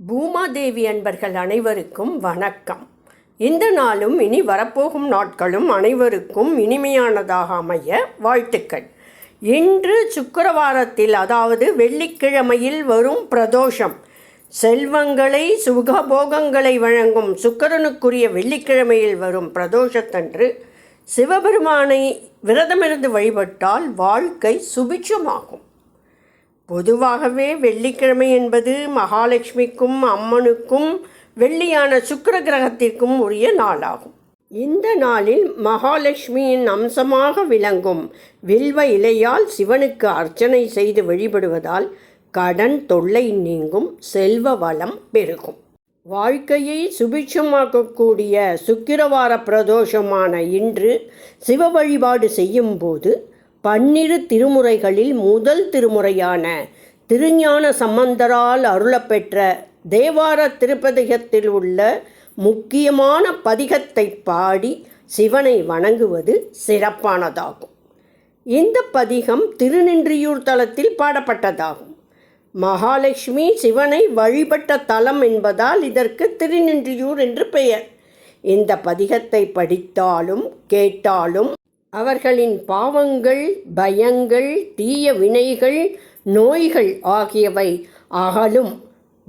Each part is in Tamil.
பூமாதேவி அன்பர்கள் அனைவருக்கும் வணக்கம். இந்த நாளும் இனி வரப்போகும் நாட்களும் அனைவருக்கும் இனிமையானதாக அமைய வாழ்த்துக்கள். இன்று சுக்கரவாரத்தில் அதாவது வெள்ளிக்கிழமையில் வரும் பிரதோஷம் செல்வங்களை சுகபோகங்களை வழங்கும் சுக்கரனுக்குரிய வெள்ளிக்கிழமையில் வரும் பிரதோஷத்தன்று சிவபெருமானை விரதமிருந்து வழிபட்டால் வாழ்க்கை சுபிட்சமாகும். பொதுவாகவே வெள்ளிக்கிழமை என்பது மகாலட்சுமிக்கும் அம்மனுக்கும் வெள்ளியான சுக்கிர கிரகத்திற்கும் உரிய நாளாகும். இந்த நாளில் மகாலட்சுமியின் அம்சமாக விளங்கும் வில்வ இலையால் சிவனுக்கு அர்ச்சனை செய்து வழிபடுவதால் கடன் தொல்லை நீங்கும் செல்வ வளம் பெருகும். வாழ்க்கையை சுபிட்சமாக்கக்கூடிய சுக்கிரவார பிரதோஷமான இன்று சிவ வழிபாடு செய்யும்போது பன்னிரு திருமுறைகளில் முதல் திருமுறையான திருஞான சம்பந்தரால் அருளப்பெற்ற தேவார திருப்பதிகத்தில் உள்ள முக்கியமான பதிகத்தை பாடி சிவனை வணங்குவது சிறப்பானதாகும். இந்த பதிகம் திருநின்றியூர் தலத்தில் பாடப்பட்டதாகும். மகாலட்சுமி சிவனை வழிபட்ட தலம் என்பதால் இதற்கு திருநின்றியூர் என்று பெயர். இந்த பதிகத்தை படித்தாலும் கேட்டாலும் அவர்களின் பாவங்கள் பயங்கள் தீய வினைகள் நோய்கள் ஆகியவை அகலும்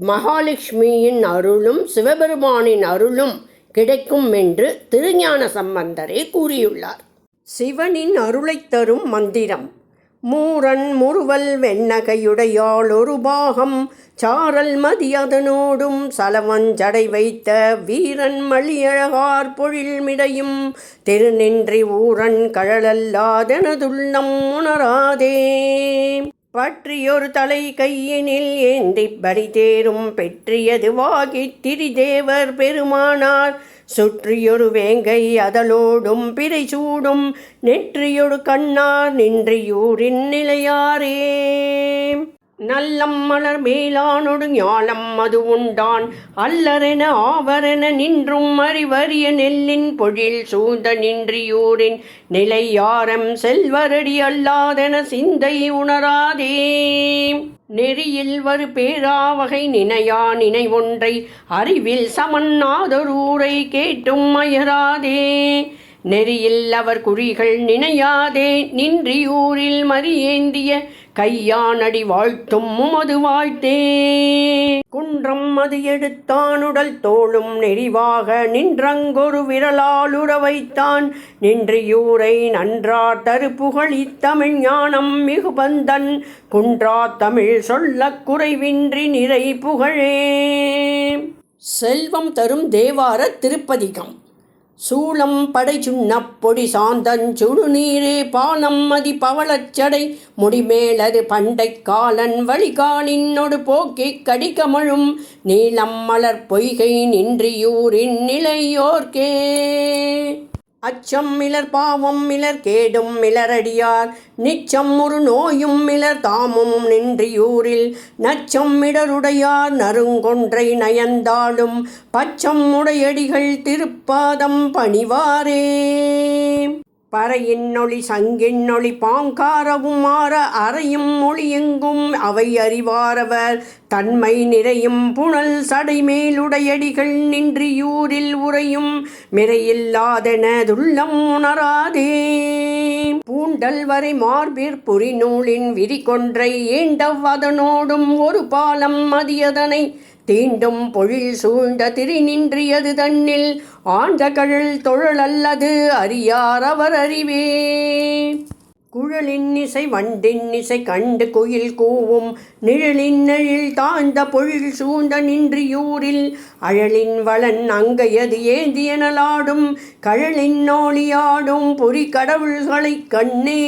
மகாலட்சுமியின் அருளும் சிவபெருமானின் அருளும் கிடைக்கும் என்று திருஞான சம்பந்தரே கூறியுள்ளார். சிவனின் அருளைத் தரும் மந்திரம். மூரன் முறுவல் வெண்ணகையுடையாளொரு பாகம். சாரல் மதியதனோடும் சலவஞ்சடை வைத்த வீரன் மளியழகார் பொழில் மிடையும். திருநின்றி ஊரன் கழலல்லாதெனதுள்ளம் உணராதே. பற்றியொரு தலை கையினில் ஏந்திப் படி தேரும் பெற்றியது வாகி திரிதேவர் பெருமானார். சுற்றியொரு வேங்கை அதலோடும் பிறை சூடும் நெற்றியொரு கண்ணார் நின்றியூரின் நிலையாரே. நல்லம் மலர் மேலானொடு ஞாலம் அது உண்டான். அல்லரென ஆவரென நின்றும் அறிவறிய நெல்லின் பொழில் சூழ்ந்த நின்றியூரின் நிலையாரம் செல்வரடி அல்லாதென சிந்தை உணராதே. நெறியில் வரு பேராவகை நினையா நினைவொன்றை அறிவில் சமன்னாதொரூரை கேட்டும் அயராதே நெறியில் அவர் குறிகள் நினையாதே. நின்றியூரில் மறியேந்திய கையானடி வாழ்த்தும் உமது வாழ்த்தே. குன்றம் அது எடுத்தானுடல் தோளும் நெறிவாக நின்றங்கொரு விரலாலுற வைத்தான். நின்றியூரை நன்றார் தரு தமிழ் ஞானம் மிகுபந்தன் குன்றா தமிழ் சொல்லக் குறைவின்றி நிறை புகழே செல்வம் தரும் தேவார திருப்பதிகம். சூளம் படை சுண்ணப்பொடி பொடி நீரே சுடுநீரே பாலம் மதி பவளச்சடை முடிமேலது பண்டை காலன் வழிகாலின்னொடு போக்கிக் கடிகமழும் நீளம் மலர் பொய்கை நின்றியூரின் நிலையோர்க்கே. அச்சம் மிளர் பாவம் மிளர் கேடும் மிளரடியார் நிச்சம் ஒரு நோயும் மிளர் தாமும் நின்றியூரில். நச்சம் மிடருடையார் நறுங்கொன்றை நயந்தாலும். பச்சம் உடையடிகள் திருப்பாதம் பணிவாரே. பறையின்னொளி ஒளி பாங்காரவும் மாற அறையும் மொழியெங்கும் அவை அறிவாரவர். தன்மை நிறையும் புனல் சடைமேலுடையடிகள் நின்றியூரில் உறையும் மிரையில்லாதெனதுள்ளம் உணராதே. பூண்டல் வரை மார்பிற் புரிநூலின் விரிகொன்றை ஏண்டவ் ஏண்டவதனோடும் ஒரு பாலம் மதியதனை தீண்டும் பொழில் சூழ்ந்த திரி நின்றியது தன்னில் ஆண்ட கழல் தொழல் அல்லது அறியார் அவர் அறிவே. குழலின் இசை வண்டின் இசை கண்டு குயில் கூவும் நிழலின் நெழில் தாழ்ந்த பொழில் சூழ்ந்த நின்றியூரில் அழலின் வளன் அங்கையது ஏந்தியனலாடும் கழலின் நோழியாடும் பொறி கடவுள்களைக் கண்ணே.